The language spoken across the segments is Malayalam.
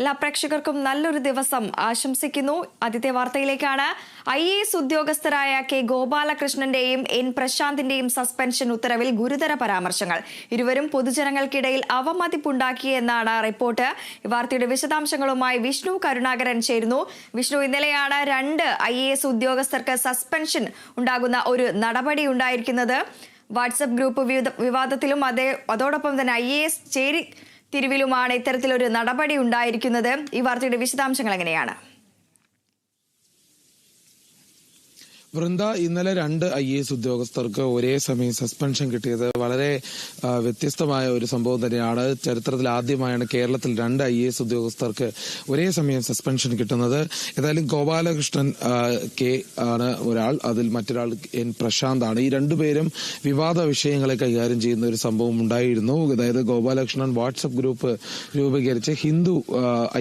എല്ലാ പ്രേക്ഷകർക്കും നല്ലൊരു ദിവസം ആശംസിക്കുന്നു. ആദ്യത്തെ വാർത്തയിലേക്കാണ്. ഐ എ എസ് ഉദ്യോഗസ്ഥരായ കെ ഗോപാലകൃഷ്ണന്റെയും എൻ പ്രശാന്തിന്റെയും സസ്പെൻഷൻ ഉത്തരവിൽ ഗുരുതര പരാമർശങ്ങൾ. ഇരുവരും പൊതുജനങ്ങൾക്കിടയിൽ അവമതിപ്പുണ്ടാക്കിയെന്നാണ് റിപ്പോർട്ട്. വാർത്തയുടെ വിശദാംശങ്ങളുമായി വിഷ്ണു കരുണാകരൻ ചേരുന്നു. വിഷ്ണു ഇന്നലെയാണ് രണ്ട് ഐ ഉദ്യോഗസ്ഥർക്ക് സസ്പെൻഷൻ ഉണ്ടാകുന്ന ഒരു നടപടി ഉണ്ടായിരിക്കുന്നത്. വാട്സപ്പ് ഗ്രൂപ്പ് വിവാദത്തിലും അതേ അതോടൊപ്പം തന്നെ ഐ എ എസ് ചേരി തിരിവിലുമാണ് ഇത്തരത്തിലൊരു നടപടി ഉണ്ടായിരിക്കുന്നത്. ഈ വാർത്തയുടെ വിശദാംശങ്ങൾ എങ്ങനെയാണ്? വൃന്ദ ഇന്നലെ രണ്ട് ഐ എസ് ഉദ്യോഗസ്ഥർക്ക് ഒരേ സമയം സസ്പെൻഷൻ കിട്ടിയത് വളരെ വ്യത്യസ്തമായ ഒരു സംഭവം തന്നെയാണ്. ചരിത്രത്തിൽ ആദ്യമായാണ് കേരളത്തിൽ രണ്ട് ഐ എസ് ഉദ്യോഗസ്ഥർക്ക് ഒരേ സമയം സസ്പെൻഷൻ കിട്ടുന്നത്. ഏതായാലും ഗോപാലകൃഷ്ണൻ കെ ആണ് ഒരാൾ. അതിൽ മറ്റൊരാൾ എൻ പ്രശാന്ത് ആണ്. ഈ രണ്ടുപേരും വിവാദ വിഷയങ്ങളെ കൈകാര്യം ചെയ്യുന്ന ഒരു സംഭവം ഉണ്ടായിരുന്നു. അതായത് ഗോപാലകൃഷ്ണൻ വാട്സപ്പ് ഗ്രൂപ്പ് രൂപീകരിച്ച് ഹിന്ദു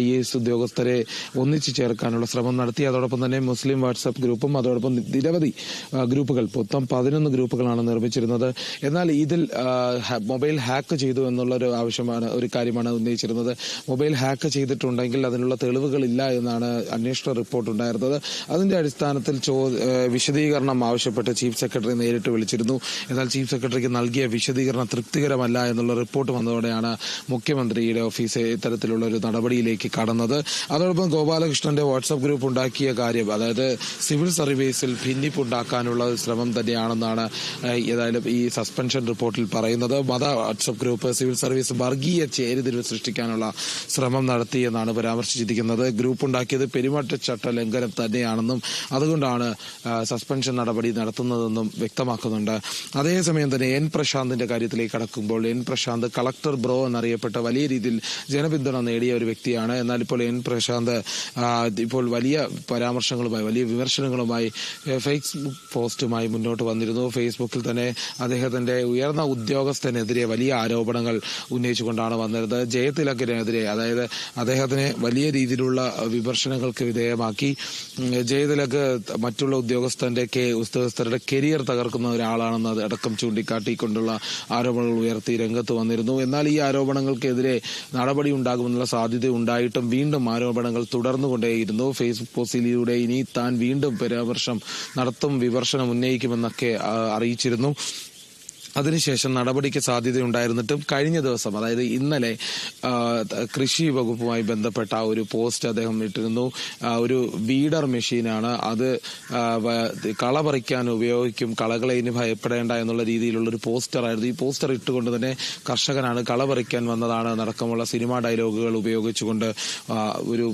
ഐ എസ് ഉദ്യോഗസ്ഥരെ ഒന്നിച്ചു ചേർക്കാനുള്ള ശ്രമം നടത്തി. അതോടൊപ്പം തന്നെ മുസ്ലിം വാട്സപ്പ് ഗ്രൂപ്പും അതോടൊപ്പം നിരവധി ഗ്രൂപ്പുകൾ മൊത്തം പതിനൊന്ന് ഗ്രൂപ്പുകളാണ് നിർമ്മിച്ചിരുന്നത്. എന്നാൽ ഇതിൽ മൊബൈൽ ഹാക്ക് ചെയ്തു എന്നുള്ള ഒരു ആവശ്യമാണ് ഒരു കാര്യമാണ് ഉന്നയിച്ചിരുന്നത്. മൊബൈൽ ഹാക്ക് ചെയ്തിട്ടുണ്ടെങ്കിൽ അതിനുള്ള തെളിവുകളില്ല എന്നാണ് അന്വേഷണ റിപ്പോർട്ട് ഉണ്ടായിരുന്നത്. അതിന്റെ അടിസ്ഥാനത്തിൽ വിശദീകരണം ആവശ്യപ്പെട്ട് ചീഫ് സെക്രട്ടറി നേരിട്ട് വിളിച്ചിരുന്നു. എന്നാൽ ചീഫ് സെക്രട്ടറിക്ക് നൽകിയ വിശദീകരണം തൃപ്തികരമല്ല എന്നുള്ള റിപ്പോർട്ട് വന്നതോടെയാണ് മുഖ്യമന്ത്രിയുടെ ഓഫീസ് ഇത്തരത്തിലുള്ള ഒരു നടപടിയിലേക്ക് കടന്നത്. അതോടൊപ്പം ഗോപാലകൃഷ്ണന്റെ വാട്സ്ആപ്പ് ഗ്രൂപ്പ് ഉണ്ടാക്കിയ കാര്യം അതായത് സിവിൽ സർവീസിൽ ഭിന്നിപ്പുണ്ടാക്കാനുള്ള ശ്രമം തന്നെയാണെന്നാണ് ഏതായാലും ഈ സസ്പെൻഷൻ റിപ്പോർട്ടിൽ പറയുന്നത്. മത വാട്സപ്പ് ഗ്രൂപ്പ് സിവിൽ സർവീസ് വർഗീയ ചേരിതിരിവ് സൃഷ്ടിക്കാനുള്ള ശ്രമം നടത്തിയെന്നാണ് പരാമർശിച്ചിരിക്കുന്നത്. ഗ്രൂപ്പ് ഉണ്ടാക്കിയത് പെരുമാറ്റച്ചട്ട ലംഘനം തന്നെയാണെന്നും അതുകൊണ്ടാണ് സസ്പെൻഷൻ നടപടി നടത്തുന്നതെന്നും വ്യക്തമാക്കുന്നുണ്ട്. അതേസമയം തന്നെ എൻ പ്രശാന്തിന്റെ കാര്യത്തിലേക്ക് കടക്കുമ്പോൾ എൻ പ്രശാന്ത് കളക്ടർ ബ്രോ എന്നറിയപ്പെട്ട വലിയ രീതിയിൽ ജനപിന്തുണ നേടിയ ഒരു വ്യക്തിയാണ്. എന്നാൽ ഇപ്പോൾ എൻ പ്രശാന്ത് ഇപ്പോൾ വലിയ പരാമർശങ്ങളുമായി വലിയ വിമർശനങ്ങളുമായി ഫേസ്ബുക്ക് പോസ്റ്റുമായി മുന്നോട്ട് വന്നിരുന്നു. ഫേസ്ബുക്കിൽ തന്നെ അദ്ദേഹത്തിന്റെ ഉയർന്ന ഉദ്യോഗസ്ഥനെതിരെ വലിയ ആരോപണങ്ങൾ ഉന്നയിച്ചുകൊണ്ടാണ് വന്നിരുന്നത്. ജയതിലക്കിനെതിരെ അതായത് അദ്ദേഹത്തിനെ വലിയ രീതിയിലുള്ള വിമർശനങ്ങൾക്ക് വിധേയമാക്കി. ജയതിലക്ക് ജയതിലക് മറ്റുള്ള ഉദ്യോഗസ്ഥന്റെ ഉദ്യോഗസ്ഥരുടെ കരിയർ തകർക്കുന്ന ഒരാളാണെന്ന് അടക്കം ചൂണ്ടിക്കാട്ടിക്കൊണ്ടുള്ള ആരോപണങ്ങൾ ഉയർത്തി രംഗത്ത് വന്നിരുന്നു. എന്നാൽ ഈ ആരോപണങ്ങൾക്കെതിരെ നടപടി ഉണ്ടാകുമെന്നുള്ള സാധ്യത ഉണ്ടായിട്ടും വീണ്ടും ആരോപണങ്ങൾ തുടർന്നുകൊണ്ടേയിരുന്നു. ഫേസ്ബുക്ക് പോസ്റ്റിലൂടെ ഇനി താൻ വീണ്ടും പരാമർശം നടത്തും വിമർശനം ഉന്നയിക്കുമെന്നൊക്കെ അറിയിച്ചിരുന്നു. അതിനുശേഷം നടപടിക്ക് സാധ്യതയുണ്ടായിരുന്നിട്ടും കഴിഞ്ഞ ദിവസം അതായത് ഇന്നലെ കൃഷി വകുപ്പുമായി ബന്ധപ്പെട്ട ഒരു പോസ്റ്റ് അദ്ദേഹം ഇട്ടിരുന്നു. ഒരു വീഡർ മെഷീനാണ്. അത് കള പറിക്കാൻ ഉപയോഗിക്കും കളകളെ ഇനി ഭയപ്പെടേണ്ട എന്നുള്ള രീതിയിലുള്ള ഒരു പോസ്റ്ററായിരുന്നു. ഈ പോസ്റ്റർ ഇട്ടുകൊണ്ട് തന്നെ കർഷകനാണ് കള പറിക്കാൻ വന്നതാണ്. നടക്കമുള്ള സിനിമാ ഡയലോഗുകൾ ഉപയോഗിച്ചുകൊണ്ട് ഒരു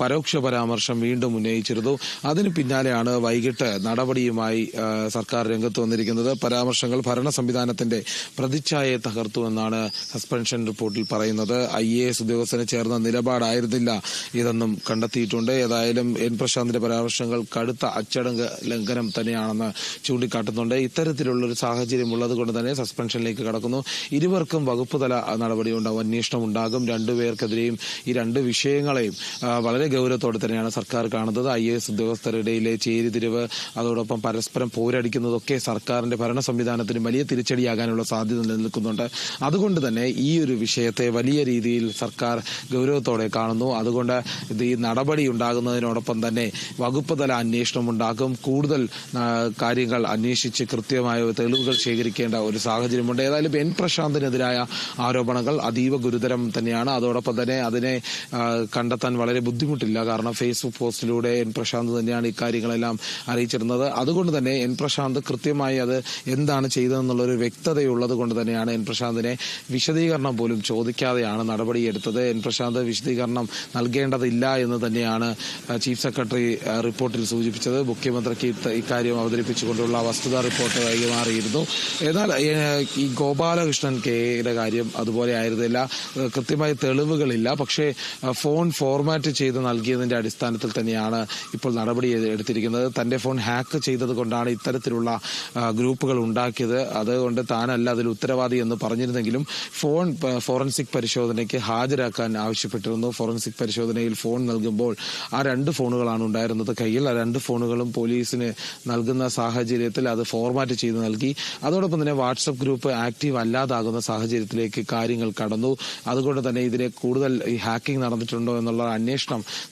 പരോക്ഷ പരാമർശം വീണ്ടും ഉന്നയിച്ചിരുന്നു. അതിന് പിന്നാലെയാണ് വൈകിട്ട് നടപടിയുമായി സർക്കാർ രംഗത്ത് വന്നിരിക്കുന്നത്. പരാമർശങ്ങൾ ഭരണ സംവിധാനത്തിന്റെ പ്രതിച്ഛായയെ തകർത്തു എന്നാണ് സസ്പെൻഷൻ റിപ്പോർട്ടിൽ പറയുന്നത്. ഐ എ എസ് ഉദ്യോഗസ്ഥന് ചേർന്ന നിലപാടായിരുന്നില്ല ഇതെന്നും കണ്ടെത്തിയിട്ടുണ്ട്. ഏതായാലും എൻ പ്രശാന്തിന്റെ പരാമർശങ്ങൾ കടുത്ത അച്ചടങ്ക ലംഘനം തന്നെയാണെന്ന് ചൂണ്ടിക്കാട്ടുന്നുണ്ട്. ഇത്തരത്തിലുള്ള ഒരു സാഹചര്യം ഉള്ളത് കൊണ്ട് തന്നെ സസ്പെൻഷനിലേക്ക് കടക്കുന്നു. ഇരുവർക്കും വകുപ്പ് തല നടപടി ഉണ്ടാകും അന്വേഷണം ഉണ്ടാകും. രണ്ടുപേർക്കെതിരെയും ഈ രണ്ട് വിഷയങ്ങളെയും വളരെ ഗൗരവത്തോടെ തന്നെയാണ് സർക്കാർ കാണുന്നത്. ഐ എസ് ഉദ്യോഗസ്ഥരുടെയിലെ ചേരിതിരിവ് അതോടൊപ്പം പരസ്പരം പോരടിക്കുന്നതൊക്കെ സർക്കാരിന്റെ ഭരണ സംവിധാനത്തിന് വലിയ തിരിച്ചടിയാകാനുള്ള സാധ്യത നിലനിൽക്കുന്നുണ്ട്. അതുകൊണ്ട് തന്നെ ഈ ഒരു വിഷയത്തെ വലിയ രീതിയിൽ സർക്കാർ ഗൗരവത്തോടെ കാണുന്നു. അതുകൊണ്ട് ഈ നടപടി ഉണ്ടാകുന്നതിനോടൊപ്പം തന്നെ വകുപ്പ് തല അന്വേഷണം ഉണ്ടാകും. കൂടുതൽ കാര്യങ്ങൾ അന്വേഷിച്ച് കൃത്യമായ തെളിവുകൾ ശേഖരിക്കേണ്ട ഒരു സാഹചര്യമുണ്ട്. ഏതായാലും എൻ പ്രശാന്തിനെതിരായ ആരോപണങ്ങൾ അതീവ ഗുരുതരം തന്നെയാണ്. അതോടൊപ്പം തന്നെ അതിനെ കണ്ടെത്താൻ വളരെ ബുദ്ധിമുട്ടില്ല. കാരണം ഫേസ്ബുക്ക് പോസ്റ്റിലൂടെ എൻ പ്രശാന്ത് തന്നെയാണ് ഇക്കാര്യങ്ങളെല്ലാം അറിയിച്ചിരുന്നത്. അതുകൊണ്ട് തന്നെ എൻ പ്രശാന്ത് കൃത്യമായി അത് എന്താണ് ചെയ്തതെന്നുള്ളൊരു വ്യക്തതയുള്ളത് കൊണ്ട് തന്നെയാണ് എൻ പ്രശാന്തിനെ വിശദീകരണം പോലും ചോദിക്കാതെയാണ് നടപടിയെടുത്തത് എൻ പ്രശാന്ത് വിശദീകരണം നൽകേണ്ടതില്ല എന്ന് തന്നെയാണ് ചീഫ് സെക്രട്ടറി റിപ്പോർട്ടിൽ സൂചിപ്പിച്ചത്. മുഖ്യമന്ത്രിക്ക് ഇക്കാര്യം അവതരിപ്പിച്ചുകൊണ്ടുള്ള വസ്തുതാ റിപ്പോർട്ട് കൈമാറിയിരുന്നു എന്നാൽ ഈ ഗോപാലകൃഷ്ണൻ കെയുടെ കാര്യം അതുപോലെ ആയിരുന്നില്ല. കൃത്യമായ തെളിവുകളില്ല. പക്ഷേ ഫോൺ ഫോർമാറ്റ് ചെയ്ത് നൽകിയതിന്റെ അടിസ്ഥാനത്തിൽ തന്നെയാണ് ഇപ്പോൾ നടപടി എടുത്തിരിക്കുന്നത്. തന്റെ ഫോൺ ഹാക്ക് ചെയ്തത് കൊണ്ടാണ് ഇത്തരത്തിലുള്ള ഗ്രൂപ്പുകൾ ഉണ്ടാക്കിയത്. അതുകൊണ്ട് താനല്ല അതിൽ ഉത്തരവാദി എന്ന് പറഞ്ഞിരുന്നെങ്കിലും ഫോൺ ഫോറൻസിക് പരിശോധനയ്ക്ക് ഹാജരാക്കാൻ ആവശ്യപ്പെട്ടിരുന്നു. ഫോറൻസിക് പരിശോധനയിൽ ഫോൺ നൽകുമ്പോൾ ആ രണ്ട് ഫോണുകളാണ് ഉണ്ടായിരുന്നത് കയ്യിൽ. ആ രണ്ട് ഫോണുകളും പോലീസിന് നൽകുന്ന സാഹചര്യത്തിൽ അത് ഫോർമാറ്റ് ചെയ്ത് നൽകി. അതോടൊപ്പം തന്നെ വാട്സപ്പ് ഗ്രൂപ്പ് ആക്റ്റീവ് അല്ലാതാകുന്ന സാഹചര്യത്തിലേക്ക് കാര്യങ്ങൾ കടന്നു. അതുകൊണ്ട് തന്നെ ഇതിനെ കൂടുതൽ ഹാക്കിംഗ് നടന്നിട്ടുണ്ടോ എന്നുള്ള അന്വേഷണം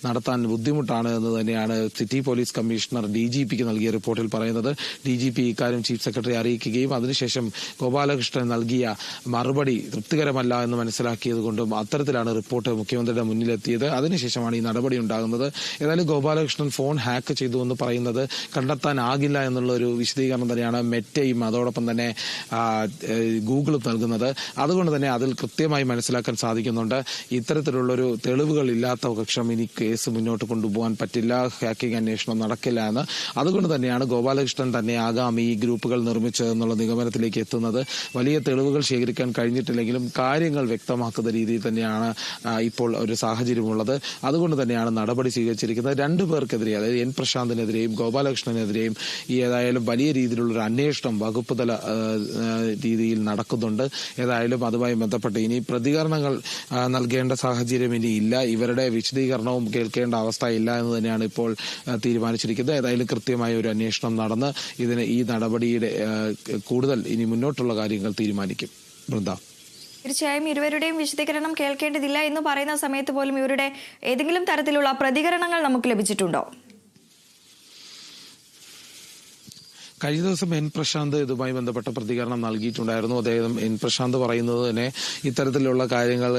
നടത്താൻ ബുദ്ധിമുട്ടാണ് എന്ന് തന്നെയാണ് city police commissioner D G പിക്ക് നൽകിയ റിപ്പോർട്ടിൽ പറയുന്നത്. ഡി ജി പി ഇക്കാര്യം ചീഫ് സെക്രട്ടറി അറിയിക്കുകയും അതിനുശേഷം ഗോപാലകൃഷ്ണൻ നൽകിയ മറുപടി തൃപ്തികരമല്ല എന്ന് മനസ്സിലാക്കിയതുകൊണ്ടും അത്തരത്തിലാണ് റിപ്പോർട്ട് മുഖ്യമന്ത്രിയുടെ മുന്നിലെത്തിയത്. അതിനുശേഷമാണ് ഈ നടപടി ഉണ്ടാകുന്നത്. ഏതായാലും ഗോപാലകൃഷ്ണൻ ഫോൺ ഹാക്ക് ചെയ്തു എന്ന് പറയുന്നത് കണ്ടെത്താനാകില്ല എന്നുള്ള ഒരു വിശദീകരണം തന്നെയാണ് മെറ്റയും അതോടൊപ്പം തന്നെ ഗൂഗിളും നൽകുന്നത്. അതുകൊണ്ട് തന്നെ അതിൽ കൃത്യമായി മനസ്സിലാക്കാൻ സാധിക്കുന്നുണ്ട്. ഇത്തരത്തിലുള്ളൊരു തെളിവുകൾ ഇല്ലാത്ത പക്ഷം ഇനി കേസ് മുന്നോട്ട് കൊണ്ടുപോകാൻ പറ്റില്ല. ഹാക്കിംഗ് അന്വേഷണം നടക്കില്ല എന്ന്. അതുകൊണ്ട് തന്നെയാണ് ഗോപാലകൃഷ്ണൻ തന്നെ ആകാം ഈ ഗ്രൂപ്പുകൾ നിർമ്മിച്ചതെന്നുള്ള നിഗമനത്തിലേക്ക് എത്തുന്നത്. വലിയ തെളിവുകൾ ശേഖരിക്കാൻ കഴിഞ്ഞിട്ടില്ലെങ്കിലും കാര്യങ്ങൾ വ്യക്തമാക്കുന്ന രീതിയിൽ തന്നെയാണ് ഇപ്പോൾ ഒരു സാഹചര്യമുള്ളത്. അതുകൊണ്ട് തന്നെയാണ് നടപടി സ്വീകരിച്ചിരിക്കുന്നത്. രണ്ടു പേർക്കെതിരെ അതായത് എൻ പ്രശാന്തിനെതിരെയും ഗോപാലകൃഷ്ണനെതിരെയും ഈ ഏതായാലും വലിയ രീതിയിലുള്ള ഒരു അന്വേഷണം വകുപ്പ് തല രീതിയിൽ നടക്കുന്നുണ്ട്. ഏതായാലും അതുമായി ബന്ധപ്പെട്ട് ഇനി പ്രതികരണങ്ങൾ നൽകേണ്ട സാഹചര്യം ഇനി ഇല്ല. ഇവരുടെ വിശദീകരണവും കേൾക്കേണ്ട അവസ്ഥയില്ല എന്ന് തന്നെയാണ് ഇപ്പോൾ തീരുമാനിച്ചിരിക്കുന്നത്. ഏതായാലും കൃത്യമായ ഒരു അന്വേഷണം നടന്ന് ഇതിന് ഈ നടപടിയുടെ കൂടുതൽ ഇനി മുന്നോട്ടുള്ള കാര്യങ്ങൾ തീരുമാനിക്കും. വൃന്ദ. തീർച്ചയായും ഇരുവരുടെയും വിശദീകരണം കേൾക്കേണ്ടതില്ല എന്ന് പറയുന്ന സമയത്ത് പോലും ഇവരുടെ ഏതെങ്കിലും തരത്തിലുള്ള പ്രതികരണങ്ങൾ നമുക്ക് ലഭിച്ചിട്ടുണ്ടോ? കഴിഞ്ഞ ദിവസം എൻ പ്രശാന്ത് ഇതുമായി ബന്ധപ്പെട്ട പ്രതികരണം നൽകിയിട്ടുണ്ടായിരുന്നു. അദ്ദേഹം എൻ പ്രശാന്ത് പറയുന്നത് തന്നെ ഇത്തരത്തിലുള്ള കാര്യങ്ങൾ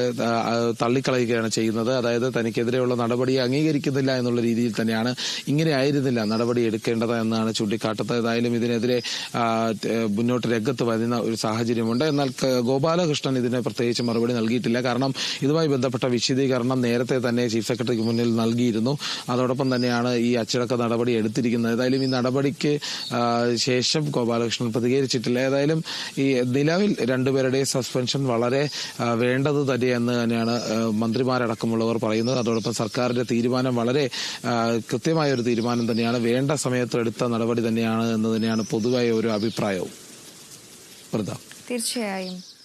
തള്ളിക്കളയുകയാണ് ചെയ്യുന്നത്. അതായത് തനിക്കെതിരെയുള്ള നടപടി അംഗീകരിക്കുന്നില്ല എന്നുള്ള രീതിയിൽ തന്നെയാണ് ഇങ്ങനെ ആയിരുന്നില്ല നടപടി എടുക്കേണ്ടത് എന്നാണ് ചൂണ്ടിക്കാട്ടുന്നത്. ഏതായാലും ഇതിനെതിരെ മുന്നോട്ട് രംഗത്ത് വരുന്ന ഒരു സാഹചര്യമുണ്ട്. എന്നാൽ ഗോപാലകൃഷ്ണൻ ഇതിന് പ്രത്യേകിച്ച് മറുപടി നൽകിയിട്ടില്ല. കാരണം ഇതുമായി ബന്ധപ്പെട്ട വിശദീകരണം നേരത്തെ തന്നെ ചീഫ് സെക്രട്ടറിക്ക് മുന്നിൽ നൽകിയിരുന്നു. അതോടൊപ്പം തന്നെയാണ് ഈ അച്ചടക്ക നടപടി എടുത്തിരിക്കുന്നത്. ഏതായാലും ഈ നടപടിക്ക് ശേഷം ഗോപാലകൃഷ്ണൻ പ്രതികരിച്ചിട്ടില്ല. ഏതായാലും ഈ നിലവിൽ രണ്ടുപേരുടെ സസ്പെൻഷൻ വളരെ വേണ്ടത് തന്നെയെന്ന് തന്നെയാണ് മന്ത്രിമാരടക്കമുള്ളവർ പറയുന്നത്. അതോടൊപ്പം സർക്കാരിന്റെ തീരുമാനം വളരെ കൃത്യമായ ഒരു തീരുമാനം തന്നെയാണ്. വേണ്ട സമയത്ത് എടുത്ത നടപടി തന്നെയാണ് എന്ന് തന്നെയാണ് പൊതുവായ ഒരു അഭിപ്രായവും. തീർച്ചയായും.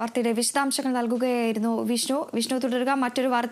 വാർത്തയുടെ വിശദാംശങ്ങൾ നൽകുകയായിരുന്നു വിഷ്ണു. വിഷ്ണു തുടരുക. മറ്റൊരു വാർത്ത